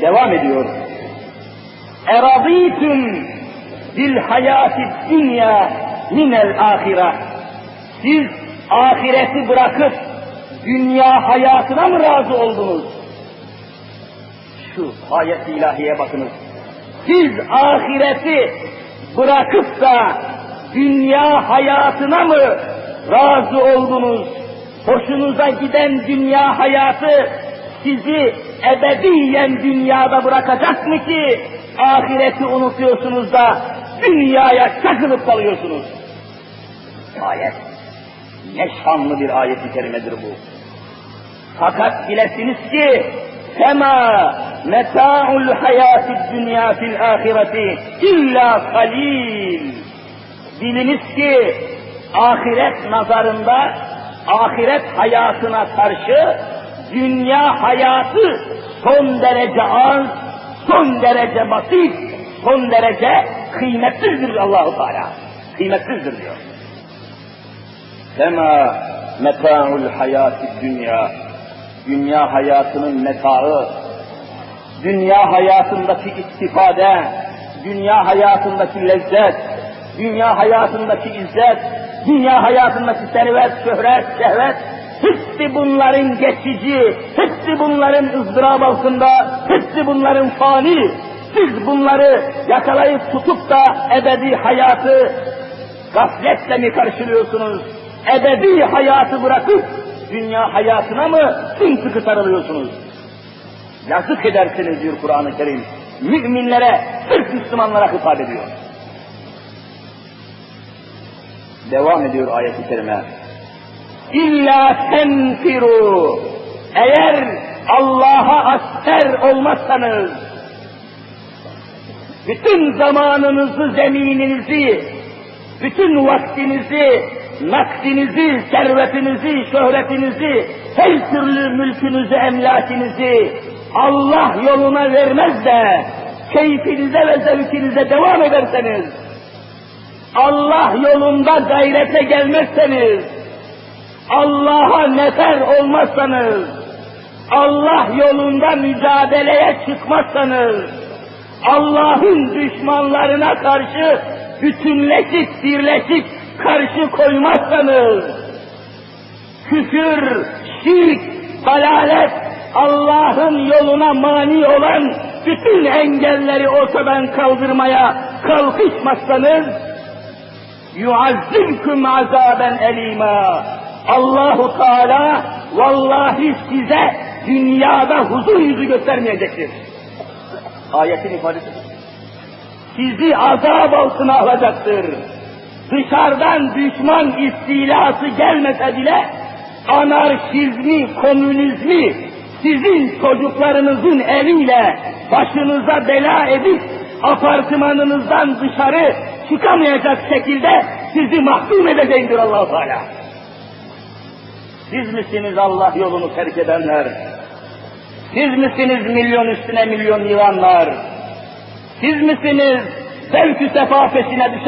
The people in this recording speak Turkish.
Devam ediyor. Eradîtüm bil hayâti dünya minel ahire. Siz ahireti bırakıp dünya hayatına mı razı oldunuz? Şu ayet-i ilahiye bakınız. Siz ahireti bırakıp da dünya hayatına mı razı oldunuz? Hoşunuza giden dünya hayatı sizi ebediyen dünyada bırakacak mı ki ahireti unutuyorsunuz da dünyaya takılıp kalıyorsunuz? Ayet. Ne şanlı bir ayet-i kerimedir bu. Fakat bilesiniz ki Fema meta'ul hayati dünya fil ahireti illa kalil. Biliniz ki ahiret nazarında ahiret hayatına karşı dünya hayatı son derece az, son derece basit, son derece kıymetsizdir Allahu Teala. Kıymetsizdir diyor. Sema meta'ul hayati dünya. Dünya hayatının metaı, dünya hayatındaki istifade, dünya hayatındaki lezzet, dünya hayatındaki izzet, dünya hayatındaki servet, şöhret, şehvet, hepsi bunların geçici, hepsi bunların ızdırap altında, hepsi bunların fani. Siz bunları yakalayıp tutup da ebedi hayatı gafletle mi karşılıyorsunuz? Ebedi hayatı bırakıp dünya hayatına mı sımsıkı sarılıyorsunuz? Yazık edersiniz diyor Kur'an-ı Kerim. Müminlere, sırf Müslümanlara hitap ediyor. Devam ediyor ayet-i kerime. İlla tenfiru. Eğer Allah'a asker olmazsanız, bütün zamanınızı, zemininizi, bütün vaktinizi, nakdinizi, servetinizi, şöhretinizi, her türlü mülkünüzü, emlakinizi Allah yoluna vermez de keyfinize ve zevkinize devam ederseniz, Allah yolunda gayrete gelmezseniz, Allah'a nefer olmazsanız, Allah yolunda mücadeleye çıkmazsanız, Allah'ın düşmanlarına karşı bütünleşik, birleşik karşı koymazsanız, küfür, şirk, dalalet, Allah'ın yoluna mani olan bütün engelleri ortadan kaldırmaya kalkışmazsanız, yuazzimkum azaben elima. Allahu Teala vallahi size dünyada huzur yüzü göstermeyecektir. Ayetin ifadesi. Sizi azap altına alacaktır. Dışarıdan düşman istilası gelmese bile anarşizmi, komünizmi sizin çocuklarınızın eliyle başınıza bela edip apartmanınızdan dışarı çıkamayacak şekilde sizi mahkum edecektir allah Teala. Siz misiniz Allah yolunu terk edenler? Siz misiniz milyon üstüne milyon yılanlar? Siz misiniz zevk-ü sefa peşine düşen